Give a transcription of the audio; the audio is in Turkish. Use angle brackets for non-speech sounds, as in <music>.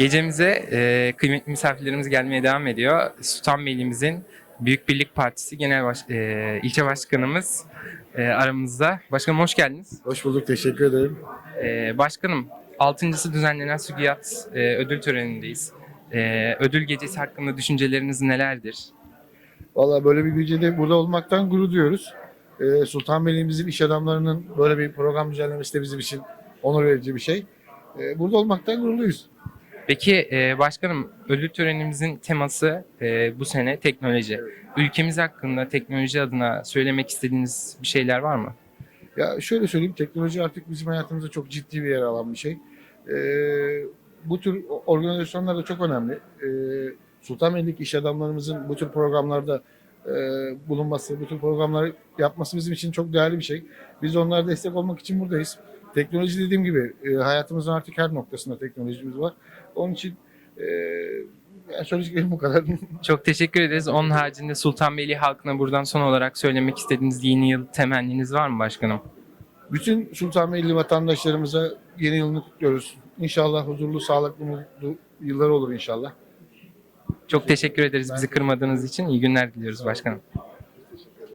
Gecemize e, kıymetli misafirlerimiz gelmeye devam ediyor. Sultanbeyli'mizin Büyük Birlik Partisi Genel Baş, e, İlçe Başkanımız e, aramızda. Başkanım hoş geldiniz. Hoş bulduk, teşekkür ederim. E, başkanım, 6.sı düzenlenen Sugiyat e, ödül törenindeyiz. E, ödül gecesi hakkında düşünceleriniz nelerdir? Valla böyle bir gecede burada olmaktan gurur duyuyoruz. Ee, Sultanbeyli'mizin iş adamlarının böyle bir program düzenlemesi de bizim için onur verici bir şey. Ee, burada olmaktan gururluyuz. Peki e, başkanım, ödül törenimizin teması e, bu sene teknoloji. Ülkemiz hakkında teknoloji adına söylemek istediğiniz bir şeyler var mı? Ya şöyle söyleyeyim, teknoloji artık bizim hayatımızda çok ciddi bir yer alan bir şey. Ee, bu tür organizasyonlar da çok önemli. Ee, Sultanbeyli'deki iş adamlarımızın bu tür programlarda e, bulunması, bu tür programları yapması bizim için çok değerli bir şey. Biz onlara destek olmak için buradayız. Teknoloji dediğim gibi e, hayatımızın artık her noktasında teknolojimiz var. Onun için e, yani söyleyeceklerim bu kadar. <laughs> Çok teşekkür ederiz. Onun haricinde Sultanbeyli halkına buradan son olarak söylemek istediğiniz yeni yıl temenniniz var mı başkanım? Bütün Sultanbeyli vatandaşlarımıza yeni yılını kutluyoruz. İnşallah huzurlu, sağlıklı, mutlu yıllar olur inşallah. Çok teşekkür ederiz bizi kırmadığınız için. İyi günler diliyoruz başkanım.